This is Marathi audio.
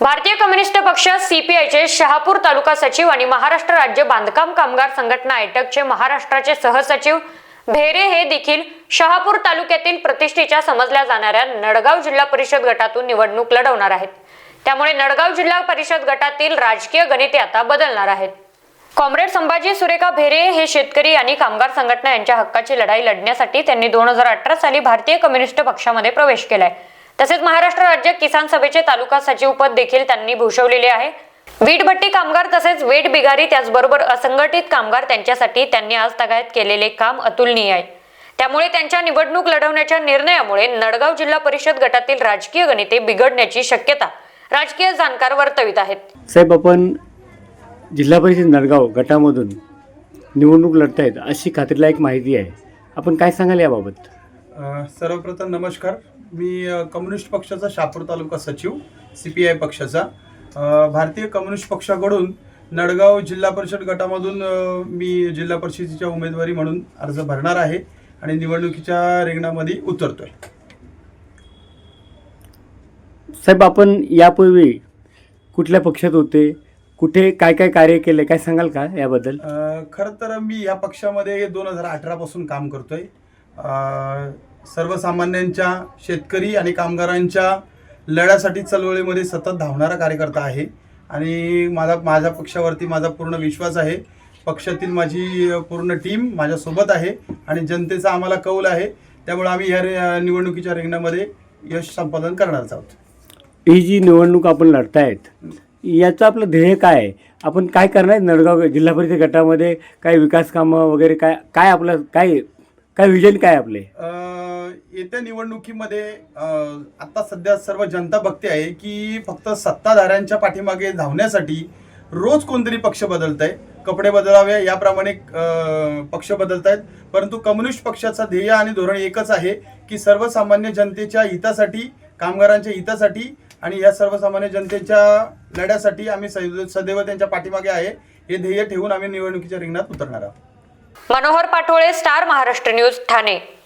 भारतीय कम्युनिस्ट पक्ष सीपीआयचे शहापूर तालुका सचिव आणि महाराष्ट्र राज्य बांधकाम कामगार संघटना आयटकचे महाराष्ट्राचे सहसचिव भेरे हे देखील शहापूर तालुक्यातील प्रतिष्ठेच्या समजल्या जाणाऱ्या नडगाव जिल्हा परिषद गटातून निवडणूक लढवणार आहेत. त्यामुळे नडगाव जिल्हा परिषद गटातील राजकीय गणिते आता बदलणार आहेत. कॉम्रेड संभाजी सुरेखा भेरे हे शेतकरी आणि कामगार संघटना यांच्या हक्काची लढाई लढण्यासाठी त्यांनी दोन हजार अठरा साली भारतीय कम्युनिस्ट पक्षामध्ये प्रवेश केलाय. तसेच महाराष्ट्र राज्य किसान सभेचे तालुका सचिव पद देखील त्यांनी भूषवलेले आहे. वीटभट्टी कामगार तसेच वेट बिगारी त्याचबरोबर असंघटित कामगार त्यांच्यासाठी त्यांनी आज तगायत केलेले काम अतुलनीय आहे. त्यामुळे त्यांच्या निवडणूक लढवण्याच्या निर्णयामुळे नडगाव जिल्हा परिषद गटातील राजकीय गणिते बिघडण्याची शक्यता राजकीय जाणकार वर्तवित आहेत. साहेब आपण जिल्हा परिषद नडगाव गटामधून निवडणूक लढतायत अशी खात्रीलायक माहिती आहे. आपण काय सांगाल याबाबत? सर्वप्रथम नमस्कार. मी कम्युनिस्ट पक्षाचा शापूर तालुका सचिव सी पी आय पक्षाचा. भारतीय कम्युनिस्ट पक्षाकडून नडगाव जिल्हा परिषद गटामधून मी जिल्हा परिषदेच्या उमेदवारी म्हणून अर्ज भरणार आहे आणि निवडणुकीच्या रिंगणामध्ये उतरतोय. साहेब आपण यापूर्वी कुठल्या पक्षात होते? कुठे काय काय कार्य केले? काय सांगाल का याबद्दल? खरं तर मी या पक्षामध्ये दोन हजार अठरापासून काम करतोय. सर्वसामान्यांच्या शेतकरी आणि कामगारांच्या लढ्यासाठी चळवळीमध्ये सतत धावणारा कार्यकर्ता आहे. आणि माझा माझ्या पक्षावरती माझा पूर्ण विश्वास आहे. पक्षातील माझी पूर्ण टीम माझ्यासोबत आहे आणि जनतेचा आम्हाला कौल आहे. त्यामुळे आम्ही ह्या निवडणुकीच्या रिंगणामध्ये यश संपादन करणारच आहोत. ही जी निवडणूक आपण लढतायत याचं आपलं ध्येय काय आहे? आपण काय करणार आहे नडगाव जिल्हा परिषद गटामध्ये काय विकास कामं वगैरे काय काय आपलं काय काय विजन काय आपले? येत्या निवडणुकीमध्ये आता सध्या सर्व जनता बघते आहे की फक्त सत्ताधाऱ्यांच्या पाठीमागे धावण्यासाठी रोज कोणतरी पक्ष बदलत आहे कपडे बदलावे याप्रमाणे पक्ष बदलत आहेत परंतु कम्युनिस्ट पक्षाचा ध्येय आणि धोरण एकच आहे की सर्वसामान्य जनतेच्या हितासाठी कामगारांच्या हितासाठी आणि या सर्वसामान्य जनतेच्या लढ्यासाठी आम्ही सदैव त्यांच्या पाठीमागे आहे. हे ध्येय ठेवून आम्ही निवडणुकीच्या रिंगणात उतरणार आहोत. Manohar Patole star Maharashtra news Thane.